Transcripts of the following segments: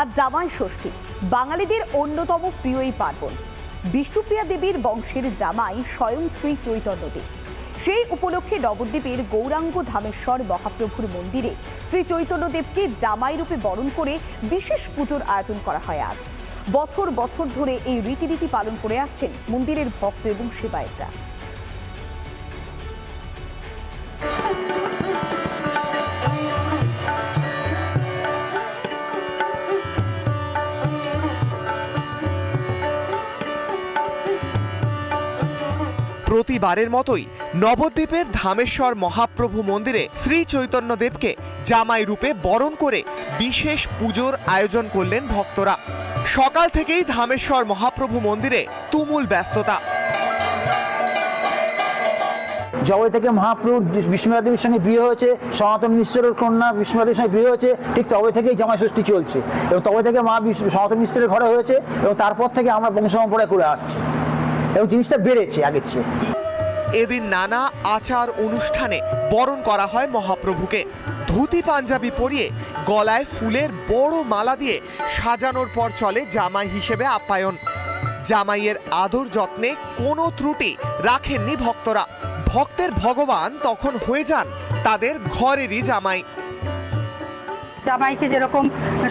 আর জামাই ষষ্ঠী, বাঙালিদের অন্যতম প্রিয় এই পার্বণ। বিষ্ণুপ্রিয়া দেবীর বংশের জামাই স্বয়ং শ্রী চৈতন্যদেব। সেই উপলক্ষে নবদ্বীপের গৌরাঙ্গ ধামেশ্বর মহাপ্রভুর মন্দিরে শ্রী চৈতন্যদেবকে জামাই রূপে বরণ করে বিশেষ পুজোর আয়োজন করা হয় আজ। বছর বছর ধরে এই রীতিনীতি পালন করে আসছেন মন্দিরের ভক্ত এবং সেবায়তরা। প্রতিবারের মতোই নবদ্বীপের ধামেশ্বর মহাপ্রভু মন্দিরে শ্রী চৈতন্যদেবকে জামাই রূপে বরণ করে বিশেষ পুজোর আয়োজন করলেন ভক্তরা। সকাল থেকেই ধামেশ্বর মহাপ্রভু মন্দিরে তুমুল ব্যস্ততা। জবে থেকে মহাপ্রভুর বিষ্ণুরা দেবীর সঙ্গে বিয়ে হয়েছে, সনাতন মিশ্রের কন্যা বিষ্ণুরা দেবীর সঙ্গে বিয়ে হয়েছে, ঠিক তবে থেকেই জামাই ষষ্ঠী চলছে। এবং তবে থেকে মা সনাতন মিশ্রের ঘরে হয়েছে, এবং তারপর থেকে আমরা বংশ বংশপরম্পরা করে আসছি। এবং জিনিসটা বেড়েছে আগের চেয়ে। এদিন নানা আচার অনুষ্ঠানে বরণ করা হয় মহাপ্রভুকে। ধুতি পাঞ্জাবি পরিয়ে গলায় ফুলের বড় মালা দিয়ে সাজানোর পর চলে জামাই হিসেবে আপ্যায়ন। জামাইয়ের আদর যত্নে কোনো ত্রুটি রাখেননি ভক্তরা। ভক্তের ভগবান তখন হয়ে যান তাদের ঘরেরই জামাই। জামাইকে যেরকম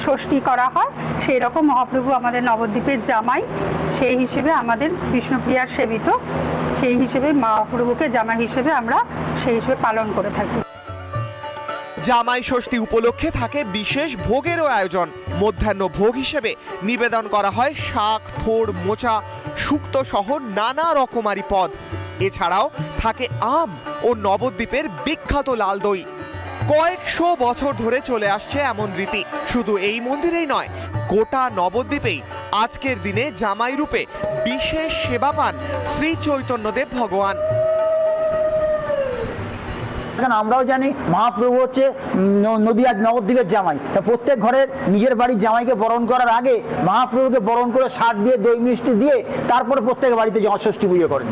ষষ্ঠী করা হয় সেই রকম মহাপ্রভু আমাদের নবদ্বীপের জামাই। সেই হিসেবে আমাদের বিষ্ণুপ্রিয়ার সেবিত সেই হিসেবে মহাপ্রভুকে জামাই হিসেবে আমরা সেই হিসেবে পালন করে থাকি। জামাই ষষ্ঠী উপলক্ষে থাকে বিশেষ ভোগেরও আয়োজন। মধ্যাহ্ন ভোগ হিসেবে নিবেদন করা হয় শাক, থোড়, মোচা, শুক্তো সহ নানা রকমারি পদ। এছাড়াও থাকে আম ও নবদ্বীপের বিখ্যাত লাল দই। কয়েকশো বছর ধরে চলে আসছে এমন রীতি। শুধু এই মন্দিরেই নয়, গোটা নবদ্বীপেই আজকের দিনে জামাই রূপে বিশেষ সেবা পান শ্রী চৈতন্যদেব ভগবান। আমরাও জানি মহাপ্রভু হচ্ছে নদীয়া নবদ্বীপের জামাই। প্রত্যেক ঘরের নিজের বাড়ির জামাইকে বরণ করার আগে মহাপ্রভুকে বরণ করে সার দিয়ে দই মিষ্টি দিয়ে তারপরে প্রত্যেক বাড়িতে ষষ্ঠী পুজো করেন।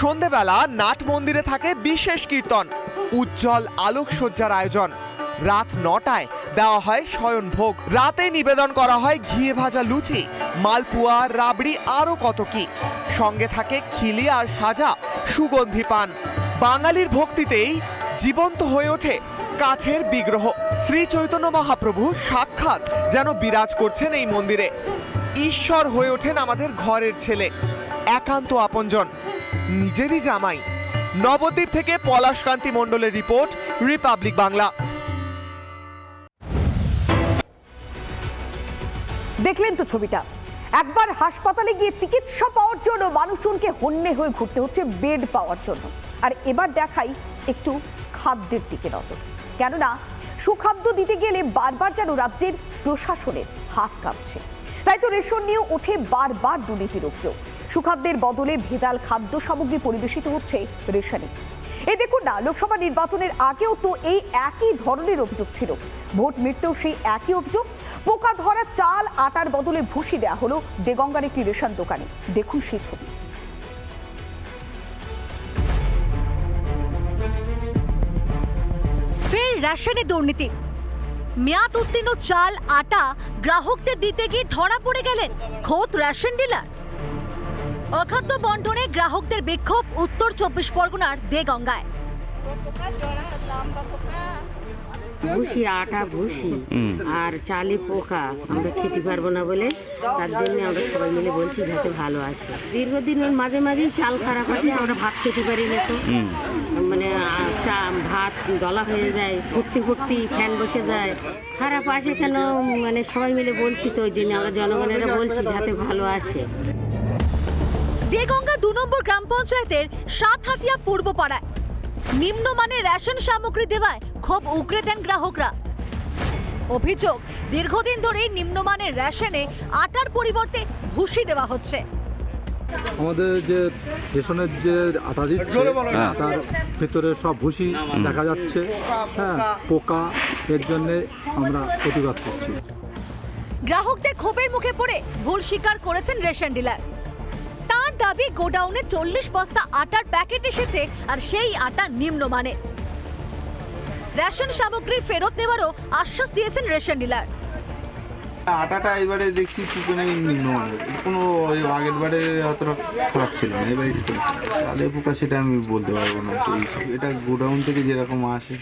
সন্ধেবেলা নাট মন্দিরে থাকে বিশেষ কীর্তন উজ্জ্বল আলোকসজ্জার আয়োজন। রাত নটায় দেওয়া হয় শয়ন ভোগ। রাতে নিবেদন করা হয় ঘিয়ে ভাজা লুচি, মালপুয়া, রাবড়ি, আরও কত কি। সঙ্গে থাকে খিলি আর সাজা, সুগন্ধি পান। বাঙালির ভক্তিতেই জীবন্ত হয়ে ওঠে কাঠের বিগ্রহ। শ্রী চৈতন্য মহাপ্রভু সাক্ষাৎ যেন বিরাজ করছেন এই মন্দিরে। ঈশ্বর হয়ে ওঠেন আমাদের ঘরের ছেলে, একান্ত আপনজন, নিজেরই জামাই। নবদ্বীপ থেকে পলাশকান্তি মণ্ডলের রিপোর্ট, রিপাবলিক বাংলা। দেখলেন তো ছবিটা। একবার হাসপাতালে গিয়ে চিকিৎসা পাওয়ার জন্য মানুষজনকে হন্যে হয়ে ঘুরতে হচ্ছে বেড পাওয়ার জন্য। আর এবার দেখাই একটু খাদ্যের দিকে নজর। কেননা সুখাদ্য দিতে গেলে বারবার যেন রাজ্যের প্রশাসনের হাত কাঁপছে। তাই তো রেশন নিয়ে ওঠে বারবার দুর্নীতির অভিযোগ। সুখাদ্যের বদলে ভেজাল খাদ্য সামগ্রী পরিবেশিত হচ্ছে রেশনে। এই দেখুন না, লোকসভা নির্বাচনের আগেও তো এই একই ধরনের অভিযোগ ছিল। ভোট মিটতেও সেই একই অভিযোগ। পোকা ধরা চাল আটার বদলে ভুসি দেওয়া হলো দেগঙ্গার একটি রেশন দোকানে। দেখুন সেই ছবি। ফের রেশনে দুর্নীতি। মেয়াদ উত্তীর্ণ চাল, আটা গ্রাহকদের দিতে গিয়ে ধরা পড়ে গেলেন। খোদ রেশন ডিলার। অখাদ্য বন্টনে গ্রাহকদের বিক্ষোভ উত্তর চব্বিশ পরগনার দেগঙ্গায়। ভুসি আটা ভুসি আর চালে পোকা আমরা খেতে পারব না বলে তার জন্য আমরা সবাই মিলে বলছি যাতে ভালো আসে। দীর্ঘদিন ওর মাঝে মাঝেই চাল খারাপ আছে আমরা ভাত খেতে পারি না তো। মানে চা ভাত দলা হয়ে যায় ফুটতে ফুটতে ফ্যান বসে যায়। খারাপ আসে কেন? মানে সবাই মিলে বলছি তো ওই জন্য আমরা জনগণেরা বলছি যাতে ভালো আসে। দেগঙ্গা দু নম্বর গ্রাম পঞ্চায়েতের সাতহাতিয়া পূর্ব পাড়ায় নিম্নমানের রেশন সামগ্রী দেওয়ায় ক্ষোভ উগরে দেন গ্রাহকরা। অভিযোগ দীর্ঘদিন ধরে নিম্নমানের রেশনে আটার পরিবর্তে ভুসি দেওয়া হচ্ছে। আমাদের যে রেশনের যে আটা দিচ্ছে তার ভেতরে সব ভুসি দেখা যাচ্ছে। হ্যাঁ পোকা এর জন্যে আমরা প্রতিবাদ করছি। গ্রাহকদের ক্ষোভের মুখে পড়ে ভুল স্বীকার করেছেন রেশন ডিলার। দাবি গোডাউনে চল্লিশ বস্তা আটার প্যাকেট এসেছে আর সেই আটা নিম্নমানের। রেশন সামগ্রীর ফেরত নেওয়ারও আশ্বাস দিয়েছেন রেশন ডিলার। আটাটা এবারে দেখছি কি কোনো নিম্নমানের। কোনো ওই আগের বারে অতটা খারাপ ছিল না এবারে একটু তাহলে পোকা সেটা আমি বলতে পারব না। তো এটা গোডাউন থেকে যেরকম আসে।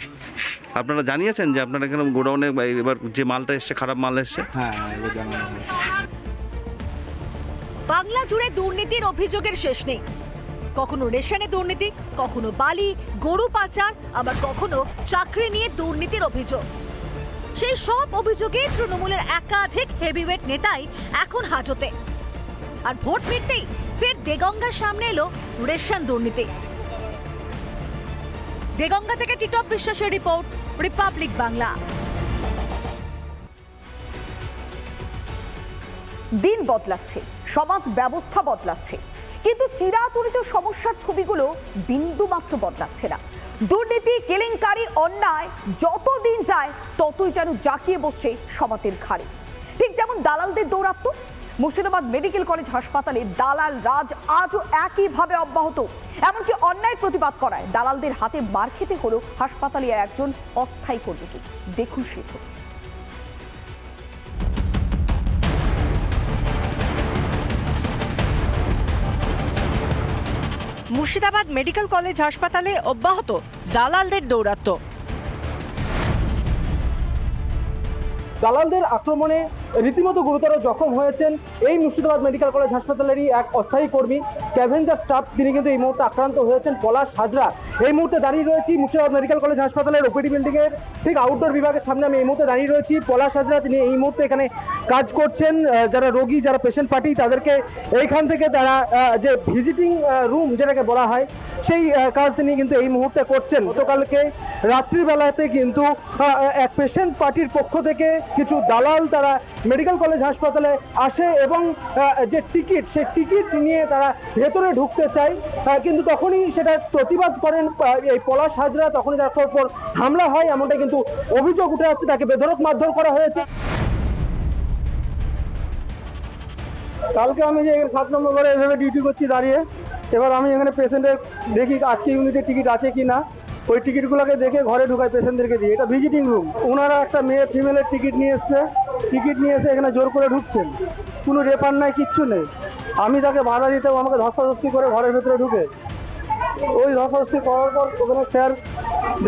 আপনারা জানিয়েছেন যে আপনারা এখানে গোডাউনে এবার যে মালটা এসছে খারাপ মাল এসছে? হ্যাঁ হ্যাঁ, এবার জানানো বাংলা জুড়ে দুর্নীতির অভিযোগের শেষ নেই। কখনো রেশনে দুর্নীতি, কখনো বালি, গরু পাচার, আবার কখনো চাকরি নিয়ে দুর্নীতির অভিযোগ। সেই সব অভিযোগে তৃণমূলের একাধিক হেভিওয়েট নেতাই এখন হাজতে। আর ভোট ফিরতেই ফের দেগঙ্গার সামনে এলো রেশন দুর্নীতি। দেগঙ্গা থেকে টিটপ বিশ্বাসের রিপোর্ট, রিপাবলিক বাংলা। দিন বদলাচ্ছে, সমাজ ব্যবস্থা বদলাচ্ছে। কিন্তু চিরাচরিত সমস্যার ছবিগুলো বিন্দু মাত্র বদলাচ্ছে না। দুর্নীতি, কেলেঙ্কারি, অন্যায় যত দিন যায়, ততই যেন জাঁকিয়ে বসছে সমাজের ঘাড়ে। ঠিক যেমন দালালদের দৌরাত্ম, মুর্শিদাবাদ মেডিকেল কলেজ হাসপাতালে দালাল রাজ আজও একইভাবে অব্যাহত। এমনকি অন্যায় প্রতিবাদ করায় দালালদের হাতে মার খেতে হলো হাসপাতালে একজন অস্থায়ী কর্মীকে। দেখুন সে ছবি। মুর্শিদাবাদ মেডিকেল কলেজ হাসপাতালে অব্যাহত দালালদের দৌরাত্ম। দালালদের আক্রমণে রীতিমতো গুরুতর জখম হয়েছেন এই মুর্শিদাবাদ মেডিকেল কলেজ হাসপাতালেরই এক অস্থায়ী কর্মী। ক্যাভেঞ্জার স্টাফ তিনি কিন্তু এই মুহূর্তে আক্রান্ত হয়েছেন। পলাশ হাজরা, এই মুহূর্তে দাঁড়িয়ে রয়েছি মুর্শিদাবাদ মেডিকেল কলেজ হাসপাতালের ওপিডি বিল্ডিং এর ঠিক আউটডোর বিভাগের সামনে আমি এই মুহূর্তে দাঁড়িয়ে রয়েছি। পলাশ হাজরা, তিনি এই মুহূর্তে এখানে কাজ করছেন। যারা রোগী, যারা পেশেন্ট পার্টি তাদেরকে এইখান থেকে তারা যে ভিজিটিং রুম যেটাকে বলা হয়, সেই কাজ তিনি কিন্তু এই মুহূর্তে করছেন। গতকালকে রাত্রিবেলাতে কিন্তু এক পেশেন্ট পার্টির পক্ষ থেকে কিছু দালাল তারা মেডিকেল কলেজ হাসপাতালে আসে এবং যে টিকিট সেই টিকিট নিয়ে তারা ভেতরে ঢুকতে চায় কিন্তু তখনই সেটা প্রতিবাদ করেন এই পলাশ হাজরা। তখনই তার পর হামলা হয় এমনটা কিন্তু অভিযোগ উঠে আসছে। তাকে বেধরক মারধর করা হয়েছে। কালকে আমি যে সাত নম্বর ঘরে এভাবে ডিউটি করছি দাঁড়িয়ে, এবার আমি এখানে পেশেন্টের দেখি আজকে ইউনিটে টিকিট আছে কি না। ওই টিকিটগুলোকে দেখে ঘরে ঢুকাই পেশেন্টদেরকে দিয়ে। এটা ভিজিটিং রুম ওনারা একটা মেয়ে ফিমেলের টিকিট নিয়ে এসছে। টিকিট নিয়ে এসে এখানে জোর করে ঢুকছেন। কোনো রেপার নাই, কিচ্ছু নেই। আমি তাকে বাধা দিতে আমাকে ধস্তাধস্তি করে ঘরের ভেতরে ঢুকে। ওই ধস্তাধস্তি করার পর ওখানে স্যার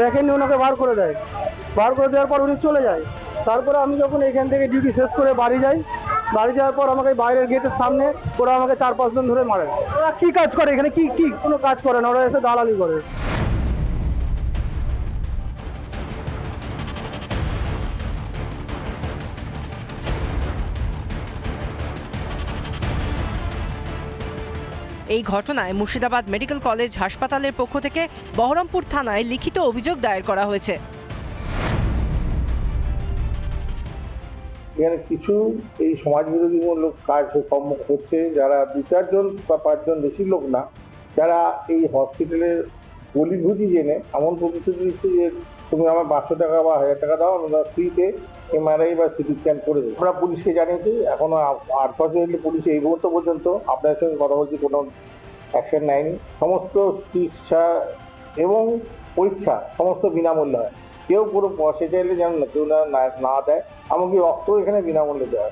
দেখেননি, ওনাকে বার করে দেয়। বার করে দেওয়ার পর উনি চলে যায়। তারপরে আমি যখন এখান থেকে ডিউটি শেষ করে বাড়ি যাই, বাড়ি যাওয়ার পর আমাকে বাইরের গেটের সামনে ওরা আমাকে চার পাঁচজন ধরে মারে। ওরা কী কাজ করে? এখানে কি কি কোনো কাজ করে না? ওরা এসে দালালি করে। এই ঘটনায় মুর্শিদাবাদ মেডিকেল কলেজ হাসপাতালের পক্ষ থেকে বহরমপুর থানায় লিখিত অভিযোগ দায়ের করা হয়েছে। এখানে কিছু এই সমাজ বিরোধীমূলক কাজ কর্ম করছে, যারা দু চারজন বা পাঁচজন বেশি লোক না, যারা এই হসপিটালের গলিভুজি জেনে এমন প্রতিশ্রুতি দিচ্ছে যে, তুমি আমার পাঁচশো টাকা বা হাজার টাকা দাও আমরা ফ্রিতে এমআরআই বা সিটি স্ক্যান করে দেবো। আমরা পুলিশকে জানিয়েছি এখনও আ- আট বছর হলে পুলিশ এই মুহূর্ত পর্যন্ত আপনার সঙ্গে কথা বলছি, কোনো অ্যাকশন নেয়নি। সমস্ত চিকিৎসা এবং পরীক্ষা সমস্ত বিনামূল্যে হয়। কেউ পুরো পয়সা চাইলে যেন কেউ না, না- দেয়, এমনকি রক্ত এখানে বিনামূল্যে দেওয়া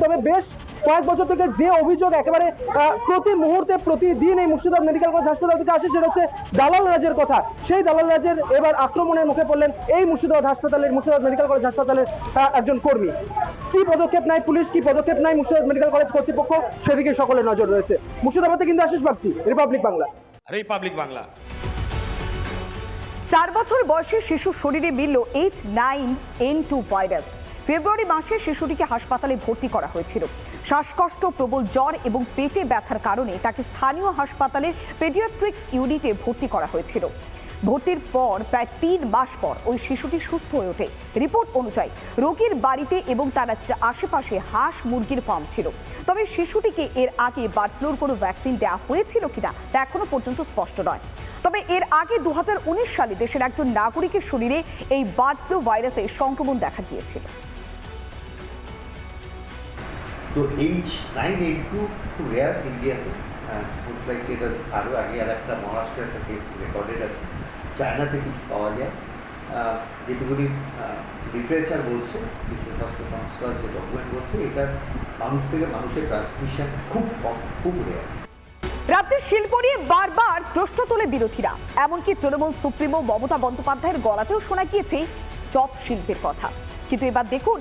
তবে বেশ কয়েক বছর থেকে যে অভিযোগ একেবারে প্রতি মুহূর্তে প্রতিদিন এই মুর্শিদাবাদ মেডিকেল কলেজ হাসপাতাল থেকে আসে সেটা হচ্ছে দালাল রাজের কথা। সেই দালাল রাজের এবার আক্রমণের মুখে পড়লেন এই মুর্শিদাবাদ হাসপাতালের মুর্শিদাবাদ মেডিকেল কলেজ হাসপাতালের একজন কর্মী। কি পদক্ষেপ নেয় পুলিশ? কি পদক্ষেপ নেয় মুর্শিদাবাদ মেডিকেল কলেজ কর্তৃপক্ষ? সেদিকে সকলের নজর রয়েছে। মুর্শিদাবাদে কিন্তু আশিস বাগচি রিপাবলিক বাংলা। রিপাবলিক বাংলা। চার বছর বয়সী শিশুর শরীরে মিলল H nine N two virus. ফেব্রুয়ারি মাসে শিশুটিকে হাসপাতালে ভর্তি করা হয়েছিল। শ্বাসকষ্ট, প্রবল জ্বর এবং পেটে ব্যথার কারণে তাকে স্থানীয় হাসপাতালের পেডিয়াট্রিক ইউনিটে ভর্তি করা হয়েছিল। ভর্তির পর প্রায় তিন মাস পর ওই শিশুটি সুস্থ হয়ে ওঠে। রিপোর্ট অনুযায়ী রোগীর বাড়িতে এবং তার আশেপাশে হাঁস মুরগির ফার্ম ছিল। তবে শিশুটিকে এর আগে বার্ড ফ্লুর কোনো ভ্যাকসিন দেওয়া হয়েছিল কিনা তা এখনও পর্যন্ত স্পষ্ট নয়। তবে এর আগে দু হাজার উনিশ সালে দেশের একজন নাগরিকের শরীরে এই বার্ড ফ্লু ভাইরাসের সংক্রমণ দেখা গিয়েছিল। তো H nine eight two two rare ইন্ডিয়াতে মোস্ট লাইকলি এটা আরও আগে আর একটা মহারাষ্ট্রের একটা কেস রেকর্ডেড আছে। চায়নাতে কিছু পাওয়া যায়। যেটুকুনি লিটারেচার বলছে, বিশ্ব স্বাস্থ্য সংস্থার যে ডকুমেন্ট বলছে, এটা মানুষ থেকে মানুষের ট্রান্সমিশন খুব কম, খুব রেয়ার রাজ্যের শিল্প নিয়ে বারবার প্রশ্ন তোলে বিরোধীরা। এমনকি তৃণমূল সুপ্রিমো মমতা বন্দ্যোপাধ্যায়ের গলাতেও শোনা গিয়েছে চপ শিল্পের কথা। কিন্তু এবার দেখুন,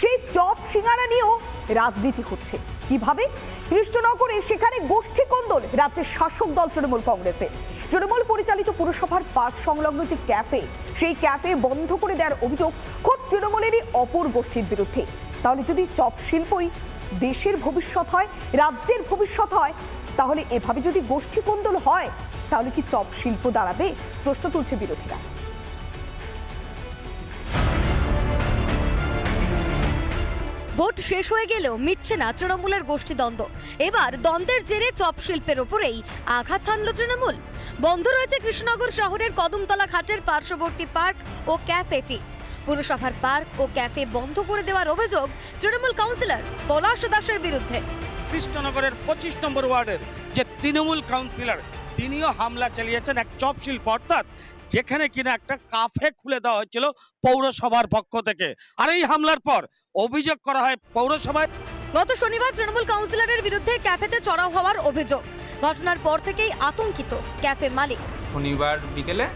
সেই চপ সিঙ্গারা নিয়েও রাজনীতি হচ্ছে। কীভাবে? কৃষ্ণনগরে সেখানে গোষ্ঠী কন্দল, রাজ্যের শাসক দল তৃণমূল কংগ্রেসের। তৃণমূল পরিচালিত পুরসভার পার্ক সংলগ্ন যে ক্যাফে, সেই ক্যাফে বন্ধ করে দেওয়ার অভিযোগ খোদ তৃণমূলেরই অপর গোষ্ঠীর বিরুদ্ধে। তাহলে যদি চপ শিল্পই দেশের ভবিষ্যৎ হয়, রাজ্যের ভবিষ্যৎ হয়, তাহলে এভাবে যদি গোষ্ঠী কোন্দল হয়, তাহলে কি চপ শিল্প দাঁড়াবে? প্রশ্ন তুলছে বিরোধীরা। ভোট শেষ হয়ে গেলেও মিটছে না তৃণমূলের গোষ্ঠীদ্বন্দ্ব এবার দ্বন্দ্বের জেরে চপ শিল্পের ওপরেই আঘাত হানল তৃণমূল। বন্ধ রয়েছে কৃষ্ণনগর শহরের কদমতলা ঘাটের পার্শ্ববর্তী পার্ক ও ক্যাফেটি পুরসভার পার্ক ও ক্যাফে বন্ধ করে দেওয়ার অভিযোগ তৃণমূল কাউন্সিলর পলাশ দাসের বিরুদ্ধে। কৃষ্ণনগরের পঁচিশ নম্বর ওয়ার্ডের যে তৃণমূল কাউন্সিলর, তিনিও হামলা চালিয়েছেন এক চপ শিল্প, অর্থাৎ যেখানে কিনা একটা কাফে খুলে দেওয়া হয়েছিল পৌরসভার পক্ষ থেকে। আর এই হামলার পর অভিযোগ করা হয় পৌরসভায়। গত শনিবার তৃণমূল কাউন্সিলরের বিরুদ্ধে ক্যাফেতে চড়াও হওয়ার অভিযোগ। ঘটনার পর থেকেই আতঙ্কিত ক্যাফে মালিক। শনিবার বিকেলে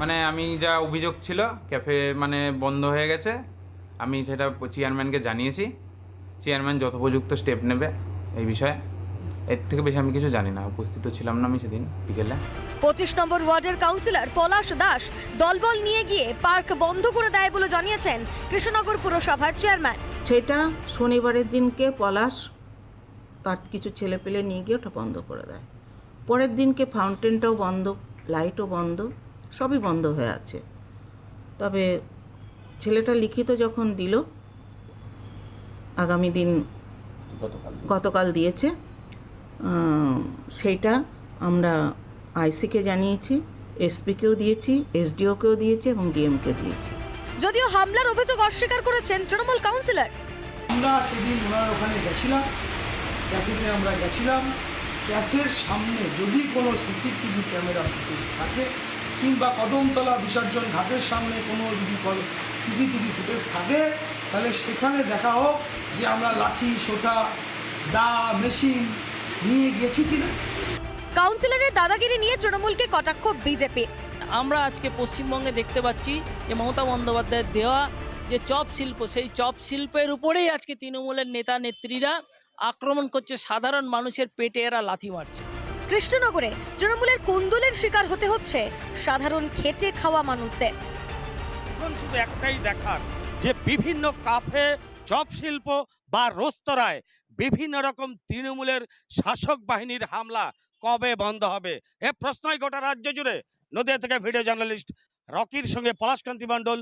মানে আমি যা অভিযোগ ছিল ক্যাফে মানে বন্ধ হয়ে গেছে। আমি সেটা চেয়ারম্যানকে জানিয়েছি। চেয়ারম্যান যথোপযুক্ত স্টেপ নেবে এই বিষয়ে। এর থেকে বেশি আমি কিছু জানি না। উপস্থিত ছিলাম না আমি সেদিন বিকেলে। পঁচিশ নম্বর ওয়ার্ডের কাউন্সিলর পলাশ দাস দলবল নিয়ে গিয়ে পার্ক বন্ধ করে দেয় বলে জানিয়েছেন কৃষ্ণনগর পুরসভার চেয়ারম্যান। সেটা শনিবারের দিনকে পলাশ তার কিছু ছেলে পেলে নিয়ে গিয়ে ওটা বন্ধ করে দেয়। পরের দিনকে ফাউন্টেনটাও বন্ধ লাইটও বন্ধ সবই বন্ধ হয়ে আছে। তবে ছেলেটা লিখিত যখন দিল আগামী দিন গতকাল দিয়েছে। সেইটা আমরা আইসিকে জানিয়েছি এসপিকেও দিয়েছি এসডিওকেও দিয়েছি এবং ডিএমকে দিয়েছি। যদিও হামলার অভিযোগ অস্বীকার করেছেন তৃণমূল কাউন্সিলর। আমরা সেদিন ওনার ওখানে গেছিলাম ক্যাফেতে আমরা গেছিলাম। ক্যাফের সামনে যদি কোনো সিসিটিভি ক্যামেরা ফুটেজ থাকে কিংবা কদমতলা বিসর্জন ঘাটের সামনে কোনো যদি সিসিটিভি ফুটেজ থাকে তাহলে সেখানে দেখা হোক যে আমরা লাঠি সোটা দা মেশিন নিয়ে গেছি কিনা? কাউন্সিলরের দাদাগিরি নিয়ে তৃণমূলকে কটাক্ষ বিজেপি। আমরা আজকে পশ্চিমবঙ্গে দেখতে পাচ্ছি যে মমতা বন্দ্যোপাধ্যায়ের দেওয়া যে চপ শিল্প সেই চপ শিল্পের উপরেই আজকে তৃণমূলের নেতা নেত্রীরা আক্রমণ করছে। সাধারণ মানুষের পেটে এরা লাথি মারছে। কৃষ্ণনগরে তৃণমূলের কুন্দলের শিকার হতে হচ্ছে সাধারণ খেটে খাওয়া মানুষদের। এখন শুধু একটাই দেখার যে বিভিন্ন কাফে চপ শিল্প বা রেস্তোরাঁয় বিভিন্ন রকম তৃণমূলের শাসক বাহিনীর হামলা কবে বন্ধ হবে? এ প্রশ্নই গোটা রাজ্য জুড়ে। নদিয়া থেকে ভিডিও জার্নালিস্ট রকির সঙ্গে পলাশকান্তি মণ্ডল